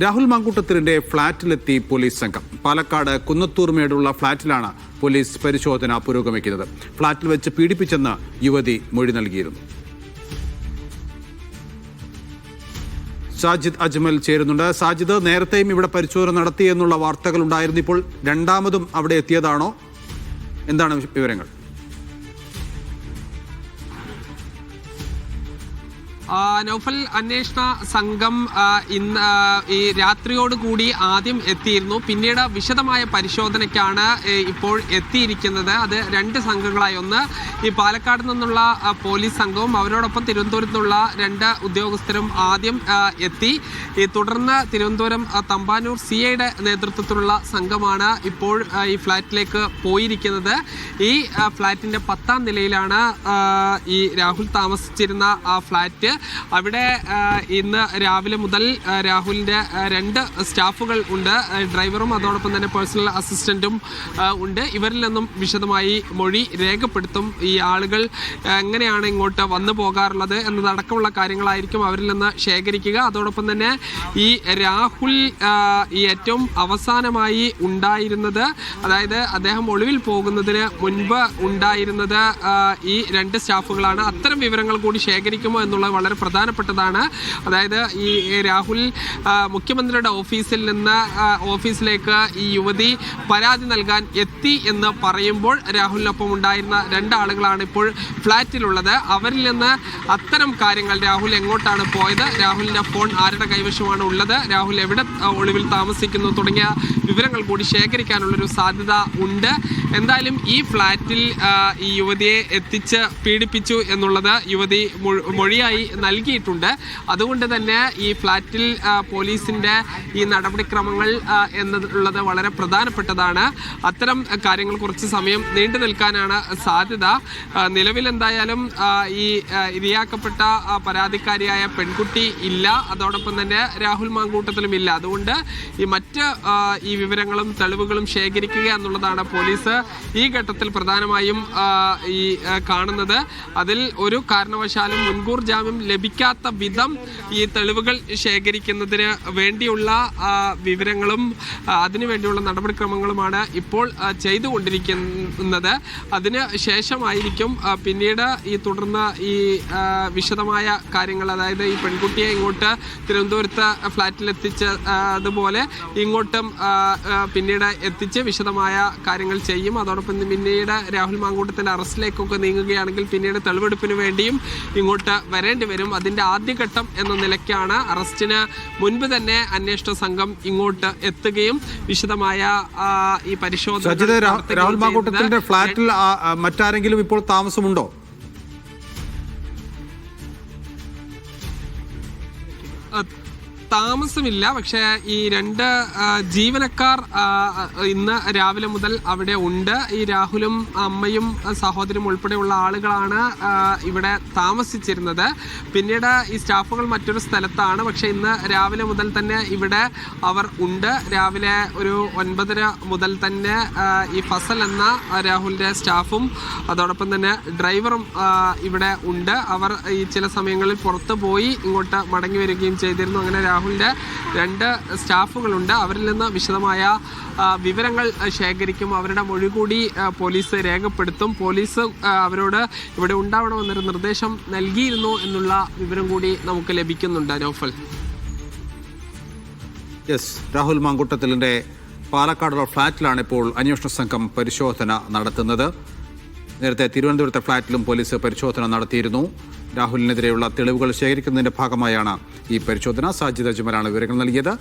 Rahul മാങ്കൂട്ടത്തിലിന്റെ ഫ്ളാറ്റിലെത്തി police സംഘം. Palakkad കുന്നത്തൂർമേടുള്ള ഫ്ളാറ്റിലാണ് police പരിശോധന പുരോഗമിക്കുന്നത്. ഫ്ളാറ്റിൽ വെച്ച് പീഡിപ്പിച്ചെന്ന് യുവതി മൊഴി നൽകിയിരുന്നു. സാജിദ് അജ്മൽ ചേരുന്നുണ്ട്. സാജിദ് നേരത്തെയും ഇവിടെ പരിശോധന നടത്തി എന്നുള്ള വാർത്തകൾ ഉണ്ടായിരുന്നു ഇപ്പോൾ രണ്ടാമതും അവിടെ എത്തിയതാണോ? എന്താണ് വിവരങ്ങൾ? നൗഫൽ അന്വേഷണ സംഘം ഇന്ന് ഈ രാത്രിയോട് കൂടി ആദ്യം എത്തിയിരുന്നു. പിന്നീട് വിശദമായ പരിശോധനയ്ക്കാണ് ഇപ്പോൾ എത്തിയിരിക്കുന്നത്. അത് രണ്ട് സംഘങ്ങളായി. ഒന്ന് ഈ പാലക്കാട് നിന്നുള്ള പോലീസ് സംഘവും അവരോടൊപ്പം തിരുവനന്തപുരത്ത് നിന്നുള്ള രണ്ട് ഉദ്യോഗസ്ഥരും ആദ്യം എത്തി. തുടർന്ന് തിരുവനന്തപുരം തമ്പാനൂർ സി ഐയുടെ നേതൃത്വത്തിലുള്ള സംഘമാണ് ഇപ്പോൾ ഈ ഫ്ലാറ്റിലേക്ക് പോയിരിക്കുന്നത്. ഈ ഫ്ലാറ്റിന്റെ പത്താം നിലയിലാണ് ഈ രാഹുൽ താമസിച്ചിരുന്ന ആ ഫ്ലാറ്റ്. അവിടെ ഇന്ന് രാവിലെ മുതൽ രാഹുലിന്റെ രണ്ട് സ്റ്റാഫുകൾ ഉണ്ട്. ഡ്രൈവറും അതോടൊപ്പം തന്നെ പേഴ്സണൽ അസിസ്റ്റന്റും ഉണ്ട്. ഇവരിൽ നിന്നും വിശദമായി മൊഴി രേഖപ്പെടുത്തും. ഈ ആളുകൾ എങ്ങനെയാണ് ഇങ്ങോട്ട് വന്നു പോകാറുള്ളത് എന്നതടക്കമുള്ള കാര്യങ്ങളായിരിക്കും അവരിൽ നിന്ന് ശേഖരിക്കുക. അതോടൊപ്പം തന്നെ ഈ രാഹുൽ ഈ ഏറ്റവും അവസാനമായി ഉണ്ടായിരുന്നത് അതായത് അദ്ദേഹം ഒളിവിൽ പോകുന്നതിന് മുൻപ് ഉണ്ടായിരുന്നത് ഈ രണ്ട് സ്റ്റാഫുകളാണ്. അത്തരം വിവരങ്ങൾ കൂടി ശേഖരിക്കുമോ എന്നുള്ളത് വളരെ പ്രധാനപ്പെട്ടതാണ്. അതായത് ഈ രാഹുൽ മുഖ്യമന്ത്രിയുടെ ഓഫീസിൽ നിന്ന് ഓഫീസിലേക്ക് ഈ യുവതി പരാതി നൽകാൻ എത്തി എന്ന് പറയുമ്പോൾ രാഹുലിനൊപ്പം ഉണ്ടായിരുന്ന രണ്ടാളുകളാണ് ഇപ്പോൾ ഫ്ലാറ്റിലുള്ളത്. അവരിൽ നിന്ന് അത്തരം കാര്യങ്ങൾ രാഹുൽ എങ്ങോട്ടാണ് പോയത്? രാഹുലിന്റെ ഫോൺ ആരുടെ കൈവശമാണ് ഉള്ളത്? രാഹുൽ എവിടെ ഒളിവിൽ താമസിക്കുന്നു? തുടങ്ങിയ വിവരങ്ങൾ കൂടി ശേഖരിക്കാനുള്ളൊരു സാധ്യത ഉണ്ട്. എന്തായാലും ഈ ഫ്ലാറ്റിൽ ഈ യുവതിയെ എത്തിച്ച് പീഡിപ്പിച്ചു എന്നുള്ളത് യുവതി മൊഴിയായി നൽകിയിട്ടുണ്ട്. അതുകൊണ്ട് തന്നെ ഈ ഫ്ലാറ്റിൽ പോലീസിന്റെ ഈ നടപടിക്രമങ്ങൾ എന്നുള്ളത് വളരെ പ്രധാനപ്പെട്ടതാണ്. അത്തരം കാര്യങ്ങൾ കുറച്ച് സമയം നീണ്ടു നിൽക്കാനാണ് സാധ്യത. നിലവിൽ എന്തായാലും ഈ ഇരയാക്കപ്പെട്ട പരാതിക്കാരിയായ പെൺകുട്ടി ഇല്ല. അതോടൊപ്പം തന്നെ രാഹുൽ മാങ്കൂട്ടത്തിലും ഇല്ല. അതുകൊണ്ട് ഈ മറ്റ് ഈ വിവരങ്ങളും തെളിവുകളും ശേഖരിക്കുക എന്നുള്ളതാണ് പോലീസ് ഈ ഘട്ടത്തിൽ പ്രധാനമായും ഈ കാണുന്നത് അതിൽ ഒരു കാരണവശാലും മുൻകൂർ ജാമ്യം ലഭിക്കാത്ത വിധം ഈ തെളിവുകൾ ശേഖരിക്കുന്നതിന് വേണ്ടിയുള്ള വിവരങ്ങളും അതിനുവേണ്ടിയുള്ള അതിനു വേണ്ടിയുള്ള നടപടിക്രമങ്ങളുമാണ് ഇപ്പോൾ ചെയ്തുകൊണ്ടിരിക്കുന്നത്. അതിന് ശേഷമായിരിക്കും പിന്നീട് ഈ തുടർന്ന് ഈ വിശദമായ കാര്യങ്ങൾ അതായത് ഈ പെൺകുട്ടിയെ ഇങ്ങോട്ട് തിരുവനന്തപുരത്ത് ഫ്ലാറ്റിൽ എത്തിച്ച അതുപോലെ ഇങ്ങോട്ടും പിന്നീട് എത്തിച്ച് വിശദമായ കാര്യങ്ങൾ ചെയ്യും. അതോടൊപ്പം പിന്നീട് രാഹുൽ മാങ്കൂട്ടത്തിന്റെ അറസ്റ്റിലേക്കൊക്കെ നീങ്ങുകയാണെങ്കിൽ പിന്നീട് തെളിവെടുപ്പിന് വേണ്ടിയും ഇങ്ങോട്ട് വരേണ്ടി വരും. അതിന്റെ ആദ്യഘട്ടം എന്ന നിലയ്ക്കാണ് അറസ്റ്റിന് മുൻപ് തന്നെ അന്വേഷണ സംഘം ഇങ്ങോട്ട് എത്തുകയും വിശദമായ ഈ പരിശോധന രാഹുൽ മാങ്കൂട്ടത്തിന്റെ ഫ്ളാറ്റിൽ മറ്റാരെങ്കിലും ഇപ്പോൾ താമസമുണ്ടോ? താമസമില്ല. പക്ഷേ ഈ രണ്ട് ജീവനക്കാർ ഇന്ന് രാവിലെ മുതൽ അവിടെ ഉണ്ട്. ഈ രാഹുലും അമ്മയും സഹോദരും ഉൾപ്പെടെയുള്ള ആളുകളാണ് ഇവിടെ താമസിച്ചിരുന്നത്. പിന്നീട് ഈ സ്റ്റാഫുകൾ മറ്റൊരു സ്ഥലത്താണ്. പക്ഷേ ഇന്ന് രാവിലെ മുതൽ തന്നെ ഇവിടെ അവർ ഉണ്ട്. രാവിലെ ഒരു ഒൻപതര മുതൽ തന്നെ ഈ ഫസൽ എന്ന രാഹുലിന്റെ സ്റ്റാഫും അതോടൊപ്പം തന്നെ ഡ്രൈവറും ഇവിടെ ഉണ്ട്. അവർ ഈ ചില സമയങ്ങളിൽ പുറത്തു പോയി ഇങ്ങോട്ട് മടങ്ങി വരികയും ചെയ്തിരുന്നു. അങ്ങനെ രാഹുലിന്റെ രണ്ട് സ്റ്റാഫുകളുണ്ട്. അവരിൽ നിന്ന് വിശദമായ വിവരങ്ങൾ ശേഖരിക്കും. അവരുടെ മൊഴി കൂടി പോലീസ് രേഖപ്പെടുത്തും. പോലീസ് അവരോട് ഇവിടെ ഉണ്ടാവണമെന്നൊരു നിർദ്ദേശം നൽകിയിരുന്നു എന്നുള്ള വിവരം കൂടി നമുക്ക് ലഭിക്കുന്നുണ്ട്. നോഫൽ. യെസ് രാഹുൽ മാങ്കുട്ടത്തിലിന്റെ പാലക്കാടുള്ള ഫ്ളാറ്റിലാണ് ഇപ്പോൾ അന്വേഷണ സംഘം പരിശോധന നടത്തുന്നത്. നേരത്തെ തിരുവനന്തപുരത്തെ ഫ്ളാറ്റിലും പോലീസ് പരിശോധന നടത്തിയിരുന്നു. രാഹുലിനെതിരെയുള്ള തെളിവുകൾ ശേഖരിക്കുന്നതിന്റെ ഭാഗമായാണ് ഈ പരിശോധന. സാജിദ് അജ്മലാണ് വിവരങ്ങൾ നൽകിയത്.